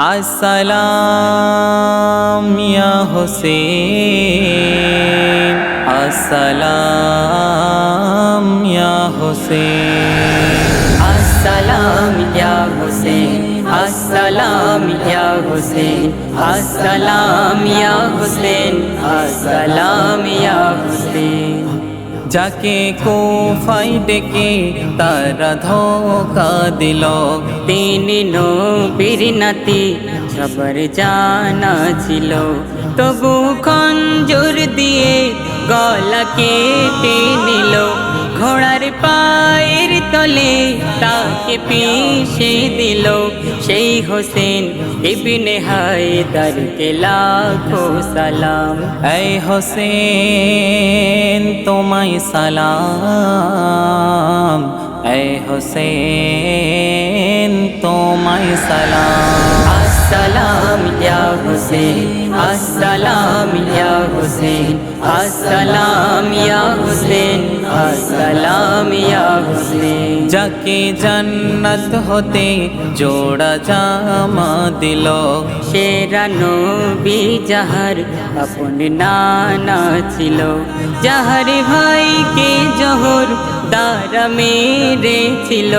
আসসালাম ইয়া হোসেন আসসালাম ইয়া হোসেন আসসালাম ইয়া হুসেন আসসালাম ইয়া হুসেন আসসালাম ইয়া হুসেন আসসালাম ইয়া হুসেন যাকে কোফাই ডেকে তারা ধোকা দিল। তিনি নবীর নাতি সবার জানা ছিল। তবু খঞ্জুর দিয়ে গলা কেটে নিল। ঘোড়ার পায়ের তলে তাকে পিষে দিল সেই হোসেন ইবিনে হায়দার কে লাখো সালাম। এই হোসেন, তোমায় সালাম। এই হোসেন, তোমায় সালাম। আসসালাম ইয়া হুসেন আসসালাম ইয়া হুসেন আসসালাম ইয়া হুসেন আসসালাম ইয়া হুসেন যাকে জান্নাত হতে জোড়া জামা দিল সেরা নবী যাহার আপন নানা ছিল। যাহার ভাইকে জহর দ্বারা মেরেছিল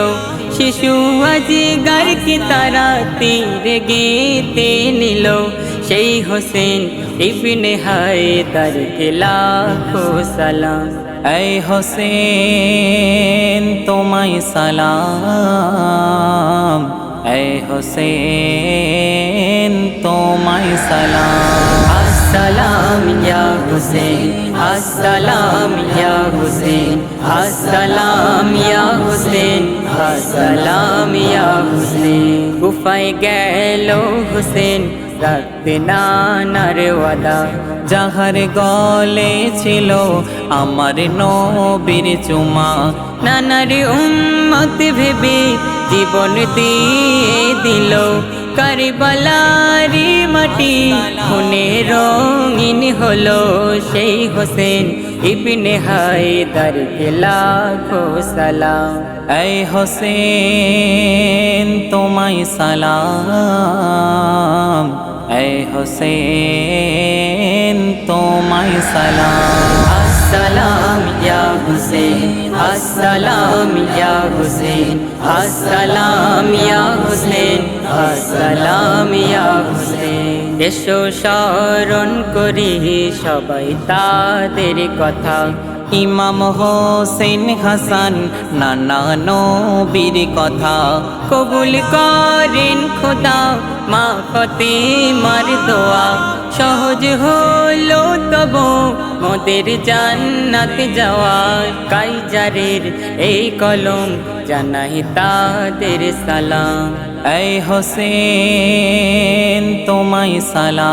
শিশু আজি গারকে তারা তীরে গেতে নিল। সেই হোসেন ইবনে হায়দারকে লাখো সালাম। এই হোসেন, তোমায় সালাম। এই হোসেন, তোমায় সালাম। আসসালাম ইয়া হুসেন আসসালাম ইয়া হুসেন আসসালাম ইয়া হুসেন আসসালাম ইয়া হুসেন গুফায় গেল হুসেন রাখতে নানার যাহার গলে ছিল আমার নবীর চুমা নানার উম্মত ভেবে জীবন দিয়ে দিল কারবালারি মাটি খুনে রঙিন হলো সেই হোসেন ইবনে হায়দার কে লাখো সালাম। এই হোসেন তোমায় সালাম। এই হোসেন তোমায় সালাম। আসসালাম ইয়া হুসেন এসো স্মরণ করি সবাই তাদের কথা ইমাম হোসেন হাসান নানা নবীর কথা কবুল করেন খোদা মা ফতে মার দোয়া। সহজ হলো তব মোদের জান্নাত যাওয়া। কাইজারের এই কলম জানাই তাদের সালাম। এই হোসেন, তোমায় সালাম।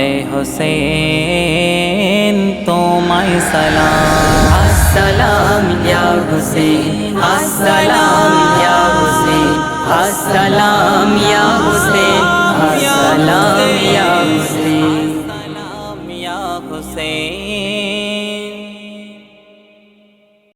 এই হোসেন, তোমায় সালাম। আসসালাম ইয়া হুসেন, আসসালাম। السلام یا حسین السلام یا حسین. السلام یا حسین.